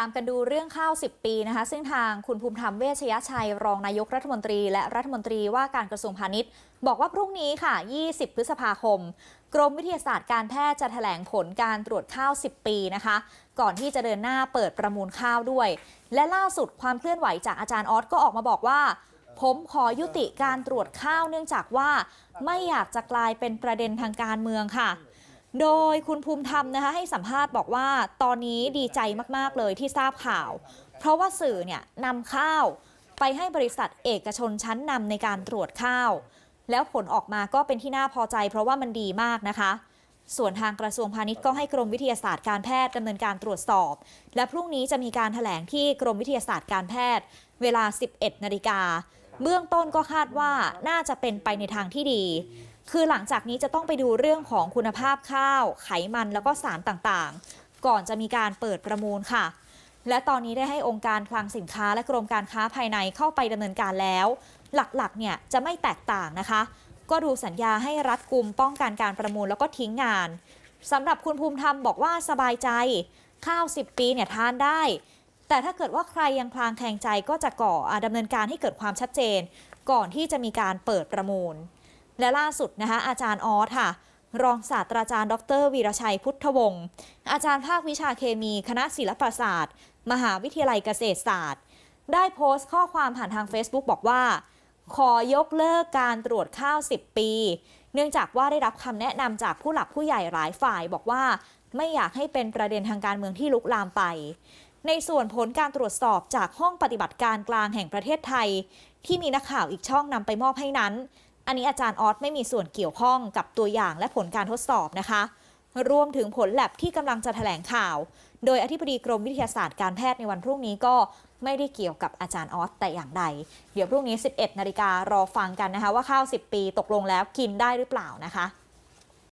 ามกันดูเรื่องข้าว 10 ปีนะคะ ซึ่งทางคุณภูมิธรรมเวชยชัย รองนายกรัฐมนตรี และรัฐมนตรีว่าการกระทรวงพาณิชย์ บอกว่าพรุ่งนี้ค่ะ 20 พฤษภาคม กรมวิทยาศาสตร์การแพทย์จะแถลงผลการตรวจข้าว 10 ปีนะคะ ก่อนที่จะเดินหน้าเปิดประมูลข้าวด้วย และล่าสุดความเคลื่อนไหวจากอาจารย์ออสก็ออกมาบอกว่า ผมขอยุติการตรวจข้าวเนื่องจากว่า ไม่อยากจะกลายเป็นประเด็นทางการเมืองค่ะ โดยคุณภูมิธรรมนะคะให้สัมภาษณ์บอกว่าตอนนี้ดีใจมาก ๆ เลยที่ทราบข่าว เพราะว่าสื่อเนี่ยนำข้าวไปให้บริษัทเอกชนชั้นนำในการตรวจข้าว แล้วผลออกมาก็เป็นที่น่าพอใจ เพราะว่ามันดีมากนะคะ ส่วนทางกระทรวงพาณิชย์ก็ให้กรมวิทยาศาสตร์การแพทย์ดำเนินการตรวจสอบ และพรุ่งนี้จะมีการถแถลงที่กรมวิทยาศาสตร์การแพทย์ เวลา 11 นาฬิกาเบื้องต้นก็คาดว่าน่าจะเป็นไปในทางที่ดี คือหลังจากนี้จะต้องไปดูเรื่องของคุณภาพข้าว ไขมันแล้วก็สารต่างๆ ก่อนจะมีการเปิดประมูลค่ะ และตอนนี้ได้ให้องค์การคลังสินค้าและกรมการค้าภายในเข้าไปดำเนินการแล้ว หลักๆ เนี่ยจะไม่แตกต่างนะคะ ก็ดูสัญญาให้รัดกุมป้องกันการประมูลแล้วก็ทิ้งงานสำหรับคุณภูมิธรรมบอกว่าสบายใจ ข้าว 10 ปีเนี่ยทานได้ แต่ถ้าเกิดว่าใครยังพลางแคลงใจก็จะก่ออ่าดำเนินการให้เกิดความชัดเจน ก่อนที่จะมีการเปิดประมูล และล่าสุดนะคะอาจารย์ออสค่ะ รองศาสตราจารย์ ดรวีรชัยพุทธวงศ์อาจารย์ภาควิชาเคมีคณะศิลปศาสตร์ มหาวิทยาลัยเกษตรศาสตร์ ได้โพสต์ข้อความผ่านทาง Facebook บอกว่า ขอยกเลิกการตรวจข้าว 10 ปี เนื่องจากว่าได้รับคำแนะนำจากผู้หลักผู้ใหญ่หลายฝ่ายบอกว่าไม่อยากให้เป็นประเด็นทางการเมืองที่ลุกลามไป ในส่วนผลการตรวจสอบจากห้องปฏิบัติการกลางแห่งประเทศไทย ที่มีนักข่าวอีกช่องนำไปมอบให้นั้น อันนี้อาจารย์ออสไม่มีส่วนเกี่ยวข้องกับตัวอย่างและผลการทดสอบนะคะ รวมถึงผลแลบที่กำลังจะแถลงข่าว โดยอธิบดีกรมวิทยาศาสตร์การแพทย์ในวันพรุ่งนี้ก็ไม่ได้เกี่ยวกับอาจารย์ออสแต่อย่างใด เดี๋ยวพรุ่งนี้ 11 นาฬิการอฟังกันนะคะว่าข้าว 10 ปีตกลงแล้วกินได้หรือเปล่านะคะ